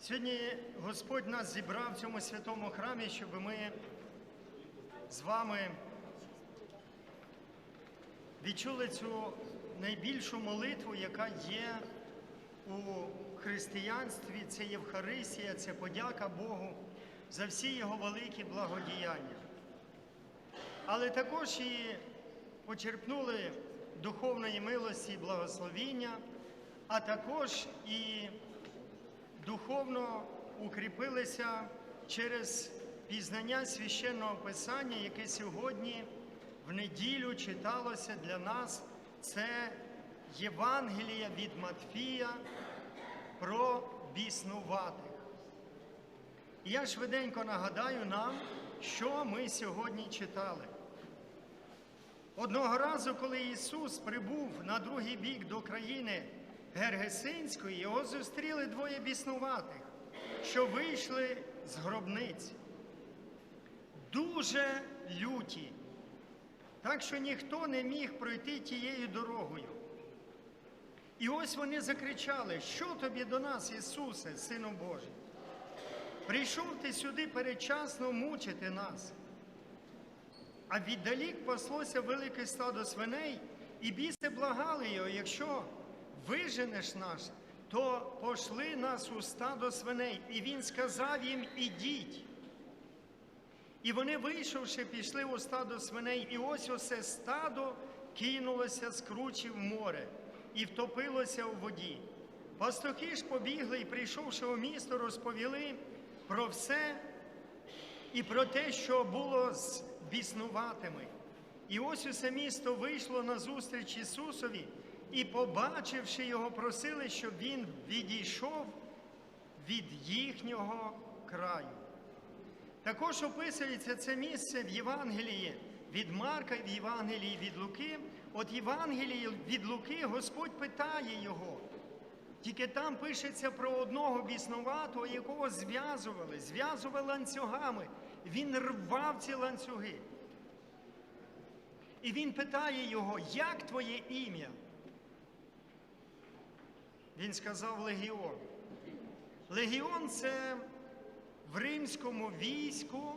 Сьогодні Господь нас зібрав в цьому святому храмі, щоб ми з вами відчули цю найбільшу молитву, яка є у християнстві. Це Євхаристія, це подяка Богу за всі Його великі благодіяння. Але також і почерпнули духовної милості і благословіння, а також і духовно укріпилися через пізнання священного писання, яке сьогодні в неділю читалося для нас. Це Євангелія від Матфія про біснуватих. І я швиденько нагадаю нам, що ми сьогодні читали. Одного разу, коли Ісус прибув на другий бік до країни Гергесинської, його зустріли двоє біснуватих, що вийшли з гробниці. Дуже люті, так що ніхто не міг пройти тією дорогою. І ось вони закричали: Що тобі до нас, Ісусе, Сину Божий? Прийшов ти сюди передчасно мучити нас. А віддалік паслося велике стадо свиней, і біси благали його, якщо виженеш нас, то пошли нас у стадо свиней. І він сказав їм: Ідіть. І вони, вийшовши, пішли у стадо свиней, і ось усе стадо кинулося з кручі в море і втопилося у воді. Пастухи ж побігли і, прийшовши у місто, розповіли про все і про те, що було з біснуватими. І ось усе місто вийшло на зустріч Ісусові, і, побачивши його, просили, щоб він відійшов від їхнього краю. Також описується це місце в Євангелії від Марка і в Євангелії від Луки. От Євангелії від Луки Господь питає його. Тільки там пишеться про одного біснуватого, якого зв'язували, зв'язували ланцюгами. Він рвав ці ланцюги. І він питає його, як твоє ім'я? Він сказав Легіон. Легіон це в римському війську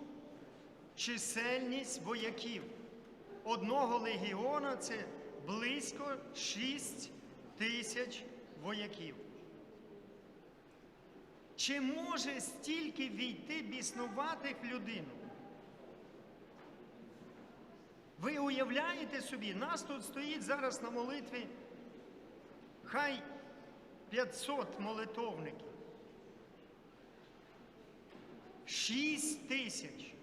чисельність вояків. Одного легіона це близько 6 тисяч вояків. Чи може стільки війти біснуватих людину? Ви уявляєте собі, нас тут стоїть зараз на молитві хай 500 молитовників. 6 тисяч.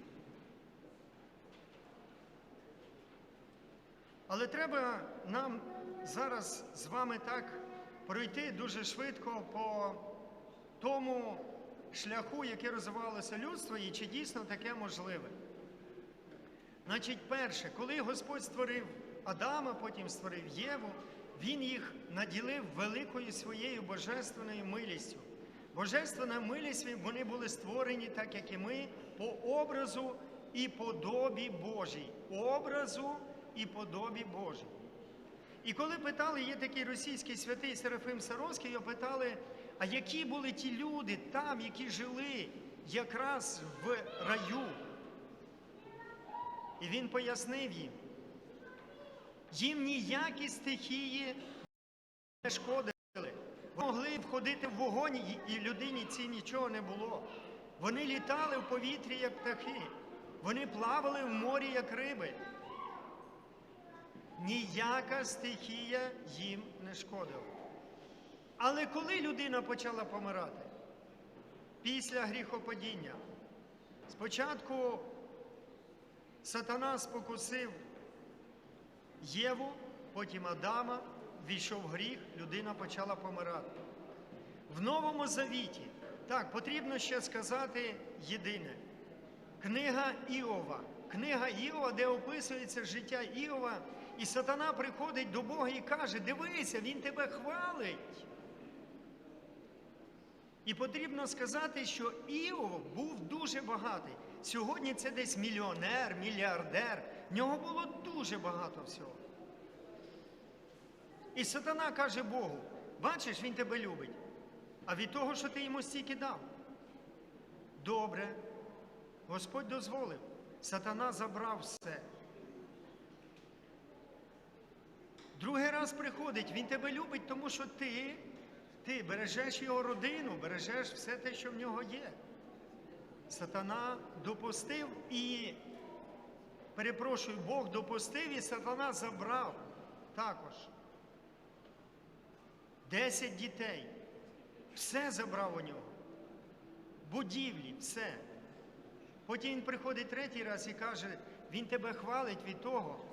Але треба нам зараз з вами так пройти дуже швидко по тому шляху, який розвивалося людство, і чи дійсно таке можливе. Значить, перше, коли Господь створив Адама, потім створив Єву, Він їх наділив великою своєю божественною милістю. Божественна милість, вони були створені, так як і ми, по образу і подобі Божій. Образу і подобі Божій. І коли питали, є такий російський святий Серафим Саровський, його питали, а які були ті люди там, які жили якраз в раю? І він пояснив їм, їм ніякі стихії не шкодили. Вони могли входити в вогонь, і- людині ці нічого не було. Вони літали в повітрі, як птахи. Вони плавали в морі, як риби. Ніяка стихія їм не шкодила. Але коли людина почала помирати? Після гріхопадіння. Спочатку сатана спокусив Єву, потім Адама, війшов гріх, людина почала помирати. В Новому Завіті, так, потрібно ще сказати єдине. Книга Іова. Книга Іова, де описується життя Іова, і сатана приходить до Бога і каже: Дивися, він тебе хвалить. І потрібно сказати, що Іов був дуже багатий. Сьогодні це десь мільйонер, мільярдер. В нього було дуже багато всього. І сатана каже Богу: бачиш, він тебе любить. а від того, що ти йому стільки дав. Добре, Господь дозволив. Сатана забрав все. Другий раз приходить, він тебе любить, тому що ти, ти бережеш його родину, бережеш все те, що в нього є. Сатана допустив і, перепрошую, Бог допустив і сатана забрав також. Десять дітей. Все забрав у нього. Будівлі, все. Потім він приходить третій раз і каже, він тебе хвалить від того,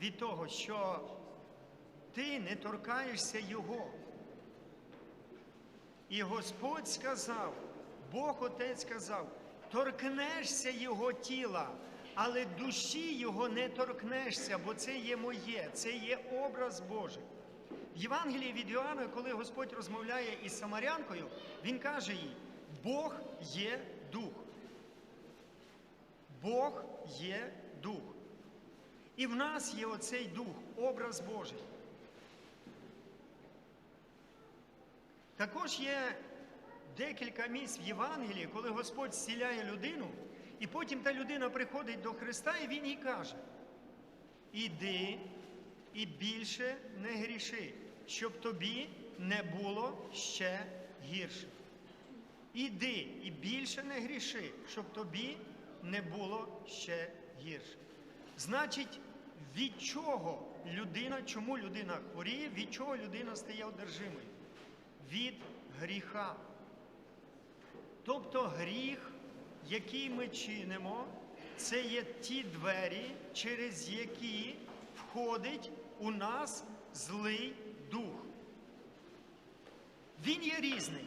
від того, що ти не торкаєшся Його. І Господь сказав, Бог Отець сказав, торкнешся Його тіла, але душі Його не торкнешся, бо це є моє, це є образ Божий. В Євангелії від Іоанна, коли Господь розмовляє із Самарянкою, Він каже їй, Бог є дух. Бог є дух. І в нас є оцей дух, образ Божий. Також є декілька місць в Євангелії, коли Господь зціляє людину, і потім та людина приходить до Христа, і Він їй каже: Іди і більше не гріши, щоб тобі не було ще гірше. Іди і більше не гріши, щоб тобі не було ще гірше. Значить, від чого людина, чому людина хворіє, від чого людина стає одержимою? Від гріха. Тобто гріх, який ми чинимо, це є ті двері, через які входить у нас злий дух. Він є різний.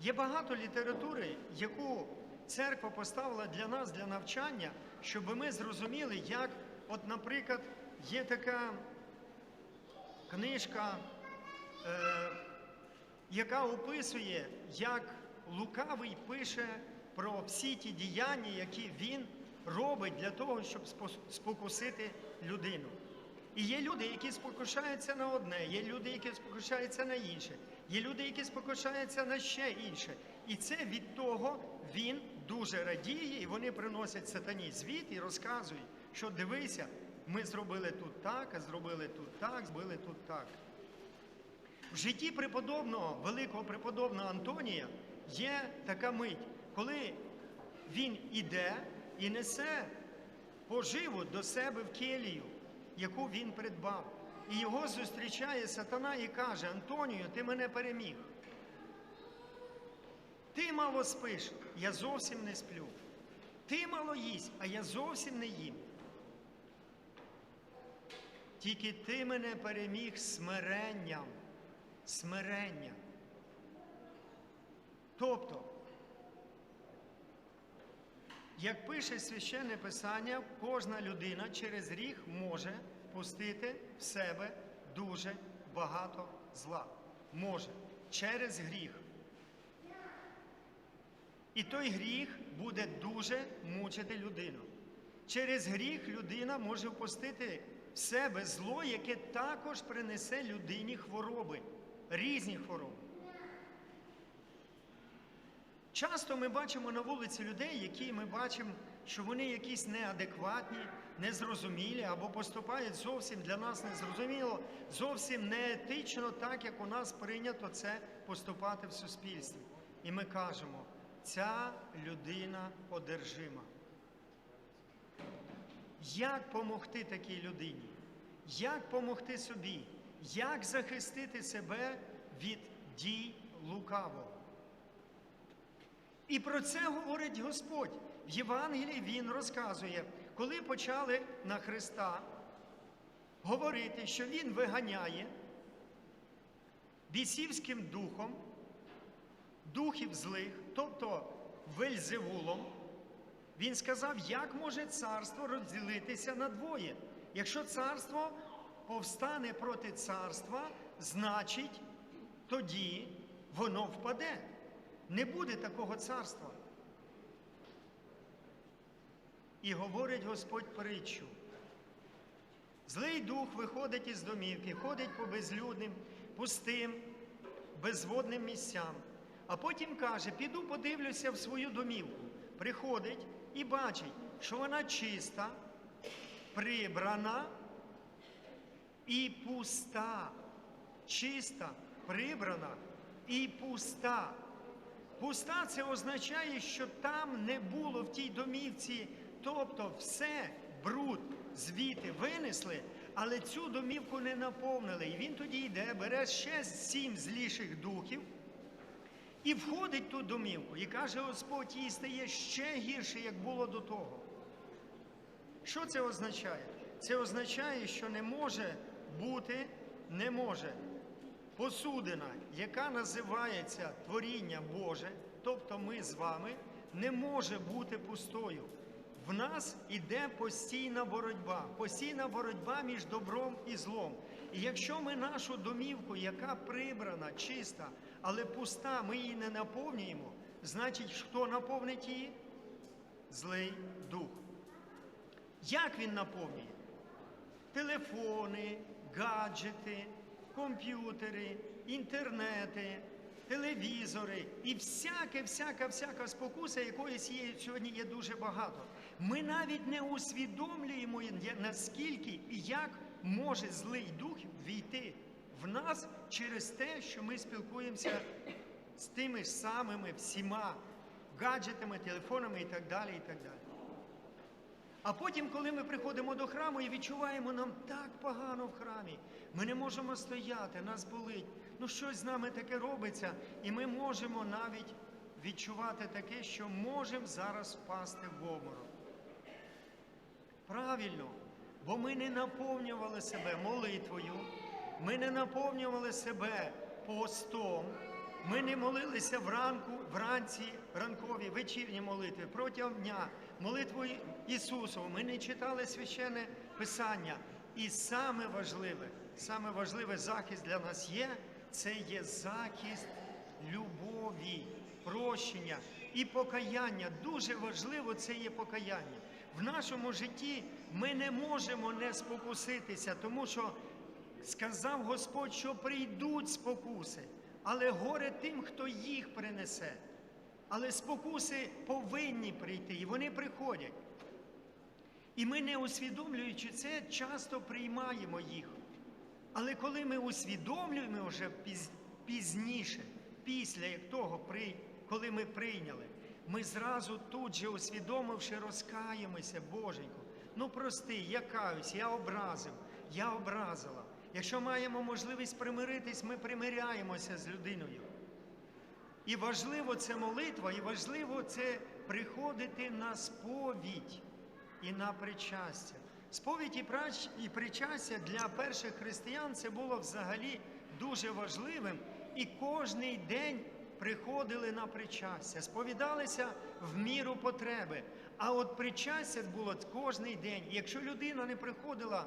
Є багато літератури, яку церква поставила для нас для навчання, щоб ми зрозуміли, як, от, наприклад, є така книжка, е, яка описує, як лукавий пише про всі ті діяння, які він робить для того, щоб спокусити людину. І є люди, які спокушаються на одне, є люди, які спокушаються на інше, є люди, які спокушаються на ще інше. І це від того він дуже радіє, і вони приносять сатані звіт і розказують, що дивися, ми зробили тут так, а зробили тут так, зробили тут так. В житті преподобного, великого преподобного Антонія є така мить, коли він іде і несе поживу до себе в келію, яку він придбав. І його зустрічає сатана і каже: Антонію, ти мене переміг. Ти мало спиш, я зовсім не сплю. Ти мало їсть, а я зовсім не їм. Тільки ти мене переміг смиренням. Смирення. Тобто, як пише священне писання, кожна людина через гріх може пустити в себе дуже багато зла. Може через гріх. І той гріх буде дуже мучити людину. Через гріх людина може впустити в себе зло, яке також принесе людині хвороби, різні хвороби. Часто ми бачимо на вулиці людей, які ми бачимо, що вони якісь неадекватні, незрозумілі або поступають зовсім для нас незрозуміло, зовсім неетично, так як у нас прийнято це поступати в суспільстві. І ми кажемо, ця людина одержима. Як помогти такій людині? Як помогти собі? Як захистити себе від дій лукавого? І про це говорить Господь. В Євангелії Він розказує, коли почали на Христа говорити, що Він виганяє бісівським духом, духів злих, тобто Вельзевулом, він сказав, як може царство розділитися на двоє. Якщо царство повстане проти царства, значить тоді воно впаде. Не буде такого царства. І говорить Господь притчу. Злий дух виходить із домівки, ходить по безлюдним, пустим безводним місцям. А потім каже: піду подивлюся в свою домівку. Приходить і бачить, що вона чиста, прибрана і пуста. Чиста, прибрана і пуста. Пуста це означає, що там не було в тій домівці, тобто все, бруд звідти винесли, але цю домівку не наповнили. І він тоді йде, бере ще сім зліших духів і входить в ту домівку. І каже Господь, їй стає ще гірше, як було до того. Що це означає? Це означає, що не може бути, не може посудина, яка називається творіння Боже, тобто ми з вами, не може бути пустою. В нас іде постійна боротьба, постійна боротьба між добром і злом. І якщо ми нашу домівку, яка прибрана, чиста, але пуста, ми її не наповнюємо, значить, хто наповнить її? Злий дух. Як він наповнює? Телефони, гаджети, комп'ютери, інтернети, телевізори і всяке, всяка, всяка спокуса, якоїсь є сьогодні є дуже багато. Ми навіть не усвідомлюємо, наскільки і як може злий дух війти в нас через те, що ми спілкуємося з тими самими всіма гаджетами, телефонами і так далі. і так далі. А потім, коли ми приходимо до храму і відчуваємо, нам так погано в храмі, ми не можемо стояти, нас болить. Ну щось з нами таке робиться, і ми можемо навіть відчувати таке, що можемо зараз впасти в обморок. Правильно, бо ми не наповнювали себе молитвою, ми не наповнювали себе постом, ми не молилися вранку, вранці, ранкові, вечірні молитви протягом дня, молитвою Ісусову. Ми не читали священне Писання. І саме важливе, саме важливе захист для нас є, це є захист любові, прощення і покаяння. Дуже важливо це є покаяння. В нашому житті ми не можемо не спокуситися, тому що сказав Господь, що прийдуть спокуси, але горе тим, хто їх принесе. Але спокуси повинні прийти, і вони приходять. І ми, не усвідомлюючи це, часто приймаємо їх. Але коли ми усвідомлюємо вже пізніше, після як того, коли ми прийняли, ми зразу тут же усвідомивши, розкаємося, Боженько. Ну прости, я каюсь, я образив, я образила. Якщо маємо можливість примиритись, ми примиряємося з людиною. І важливо це молитва, і важливо це приходити на сповідь і на причастя. Сповідь і причастя для перших християн це було взагалі дуже важливим. І кожний день приходили на причастя, сповідалися в міру потреби. А от причастя було кожний день. Якщо людина не приходила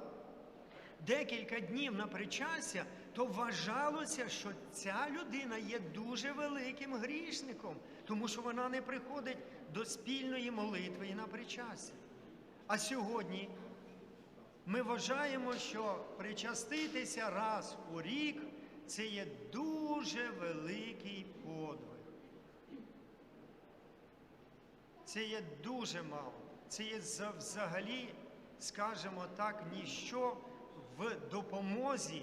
декілька днів на причастя, то вважалося, що ця людина є дуже великим грішником, тому що вона не приходить до спільної молитви на причастя. А сьогодні ми вважаємо, що причаститися раз у рік це є дуже великий подвиг. Це є дуже мало. Це є за- взагалі, скажімо так, ніщо в допомозі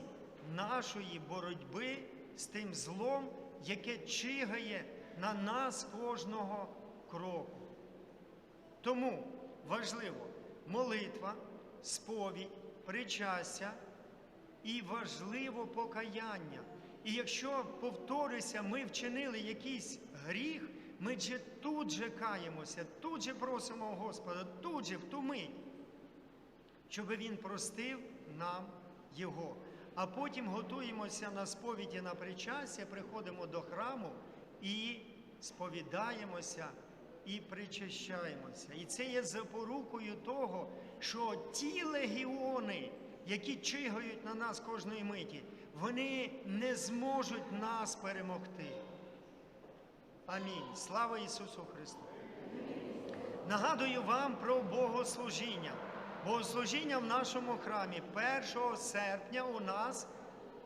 нашої боротьби з тим злом, яке чигає на нас кожного кроку. Тому важливо молитва, сповідь, причастя і важливо покаяння. І якщо, повторюся, ми вчинили якийсь гріх, ми же тут же каємося, тут же просимо Господа, тут же в ту мить, щоб Він простив нам його. А потім готуємося на сповіді на причастя, приходимо до храму і сповідаємося і причащаємося. І це є запорукою того, що ті легіони, які чигають на нас кожної миті, вони не зможуть нас перемогти. Амінь. Слава Ісусу Христу! Нагадую вам про богослужіння. Богослужіння в нашому храмі 1 серпня у нас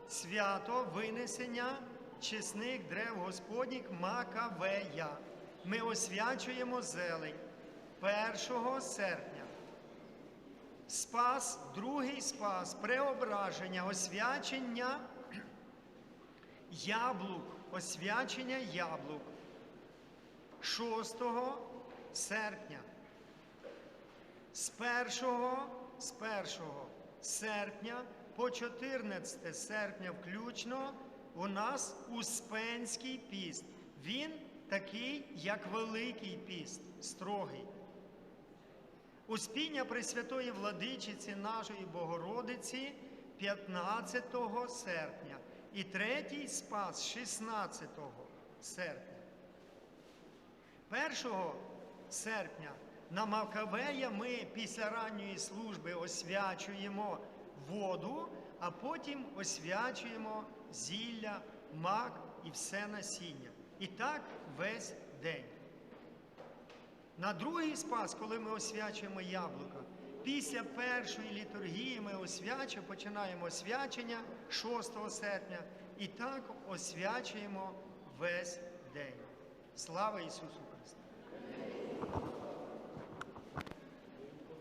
свято винесення чесник древ Господніх Макавея. Ми освячуємо зелень 1 серпня. Спас, другий спас, преображення, освячення яблук, освячення яблук 6 серпня. З 1, з 1 серпня по 14 серпня включно у нас Успенський піст. Він такий, як Великий піст, строгий. Успіння Пресвятої Владичиці нашої Богородиці 15 серпня і третій спас 16 серпня. 1 серпня на Макавея ми після ранньої служби освячуємо воду, а потім освячуємо зілля, мак і все насіння. І так весь день. На другий спас, коли ми освячуємо яблука, після першої літургії ми освячуємо, починаємо освячення 6 серпня і так освячуємо весь день. Слава Ісусу Христу!